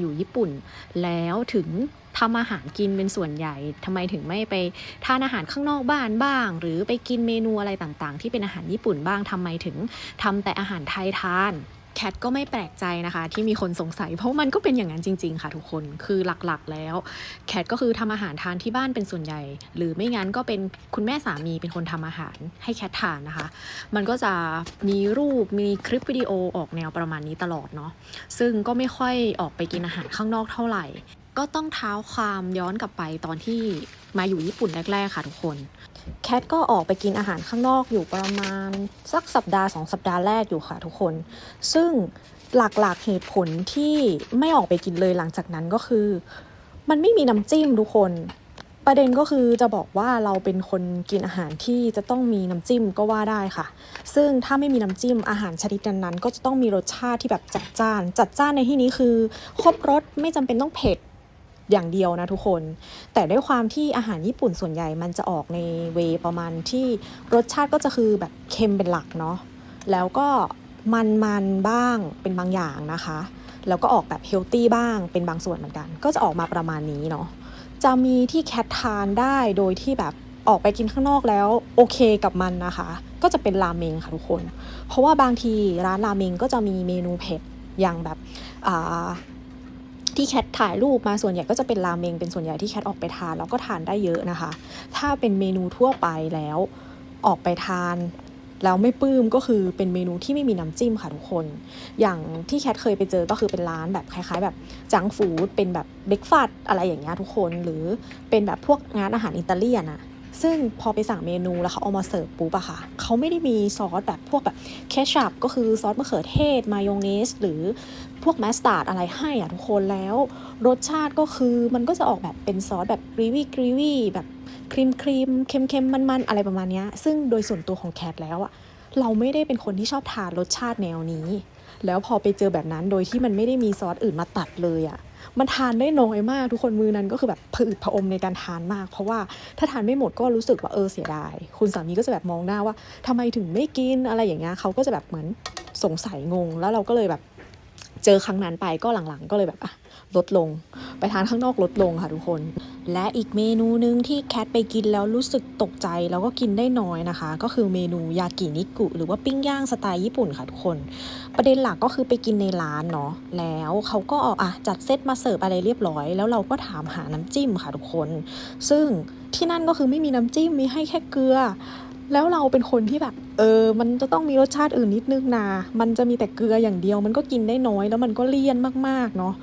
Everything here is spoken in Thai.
อยู่ญี่ปุ่น แล้วถึงทำอาหารกินเป็นส่วนใหญ่ทำไมถึงไม่ไปทานอาหารข้างนอกบ้านบ้าง หรือไปกินเมนูอะไรต่างๆ ที่เป็นอาหารญี่ปุ่นบ้างทำไมถึงทำแต่อาหารไทยทาน แคทก็ไม่แปลกใจนะคะ ที่มีคนสงสัย เพราะมันก็เป็นอย่างนั้นจริง ๆ ค่ะทุกคนคือหลักๆ แล้วแคทก็คือทำอาหารทานที่บ้านเป็นส่วนใหญ่ หรือไม่งั้นก็เป็นคุณแม่สามีเป็นคนทำอาหารให้แคททานนะคะ มันก็จะมีรูปมีคลิปวิดีโอออกแนวประมาณนี้ตลอดเนาะซึ่งก็ไม่ค่อยออกไปกินอาหารข้างนอกเท่าไหร่ ก็ต้องเท้าความย้อนกลับไปตอนที่มาอยู่ญี่ปุ่นแรก ๆ ค่ะทุกคน แคทก็ออกไปกินอาหารข้างนอกอยู่ประมาณ สักสัปดาห์สองสัปดาห์แรกอยู่ค่ะทุกคน ซึ่งหลักๆเหตุผลที่ไม่ออกไปกินเลยหลังจากนั้นก็คือ มันไม่มีน้ำจิ้มทุกคน ประเด็นก็คือจะบอกว่าเราเป็นคนกินอาหารที่จะต้องมีน้ำจิ้มก็ว่าได้ค่ะ ซึ่งถ้าไม่มีน้ำจิ้มอาหารชนิดนั้นๆก็จะต้องมีรสชาติที่แบบจัดจ้าน จัดจ้านในที่นี้คือ ครบรสไม่จำเป็นต้องเผ็ด อย่างเดียวนะทุกคน แต่ด้วยความที่อาหารญี่ปุ่นส่วนใหญ่มันจะออกในเวประมาณที่รสชาติก็จะคือแบบเค็มเป็นหลักเนาะแล้วก็มันๆบ้างเป็นบางอย่างนะคะ แล้วก็ออกแบบเฮลตี้บ้างเป็นบางส่วนเหมือนกัน ก็จะออกมาประมาณนี้เนาะจะมีที่แคททานได้โดยที่แบบออกไปกินข้างนอกแล้วโอเคกับมันนะคะ ก็จะเป็นราเมงค่ะทุกคน เพราะว่าบางทีร้านราเมงก็จะมีเมนูเผ็ดอย่างแบบอ่า ที่แคทถ่ายรูปมาส่วนใหญ่ก็จะเป็นราเมงเป็นส่วนใหญ่ที่แคทออกไปทานแล้วก็ทานได้เยอะนะคะ ถ้าเป็นเมนูทั่วไปแล้วออกไปทานแล้วไม่ปลื้มก็คือเป็นเมนูที่ไม่มีน้ำจิ้มค่ะทุกคน อย่างที่แคทเคยไปเจอก็คือเป็นร้านแบบคล้าย ๆ แบบจังฟู้ดเป็นแบบเบรกฟาสอะไรอย่างเงี้ยทุกคนหรือเป็นแบบพวกงานอาหารอิตาเลียนอะ ซึ่งพอไปสั่งเมนูแล้วเขาเอามาเสิร์ฟปุ๊บอะค่ะเขาไม่ได้มีซอสแบบพวกแบบเคชัพก็คือซอสมะเขือเทศ มายองเนส หรือพวกมัสตาร์ดอะไรให้อะทุกคนแล้ว รสชาติก็คือมันก็จะออกแบบเป็นซอสแบบกรีวี่กรีวี่แบบครีมครีมเค็มเค็มมันมันอะไรประมาณนี้ซึ่งโดยส่วนตัวของแคทแล้วอะเราไม่ได้เป็นคนที่ชอบทานรสชาติแนวนี้ แล้วพอไปเจอแบบนั้นโดยที่มันไม่ได้มีซอสอื่นมาตัดเลยอะ มันทานได้น้อยมากทุกคนมือนั้นก็คือแบบผอืดผอมในการทานมาก เพราะว่าถ้าทานไม่หมดก็รู้สึกว่าเออเสียดาย คุณสามีก็จะแบบมองหน้าว่าทำไมถึงไม่กินอะไรอย่างเงี้ยเขาก็จะแบบเหมือนสงสัยงง แล้วเราก็เลยแบบ เจอครั้งนั้นไปก็หลังๆ ก็เลยแบบอะลดลง ไปทานข้างนอกลดลงค่ะทุกคน และอีกเมนูหนึ่งที่แคทไปกินแล้วรู้สึกตกใจ แล้วก็กินได้น้อยนะคะ ก็คือเมนูยากินิกุ หรือว่าปิ้งย่างสไตล์ญี่ปุ่นค่ะทุกคน ประเด็นหลักก็คือไปกินในร้านเนาะแล้วเขาก็อาอะจัดเซตมาเสิร์ฟอะไรเรียบร้อย แล้วเราก็ถามหาน้ำจิ้มค่ะทุกคน ซึ่งที่นั่นก็คือไม่มีน้ำจิ้มมีให้แค่เกลือ แล้วเราเป็นคนที่แบบ เออ มันจะต้องมีรสชาติอื่นนิดนึงนะ มันจะมีแต่เกลืออย่างเดียว มันก็กินได้น้อยแล้วมันก็เลี่ยนมากๆเนาะ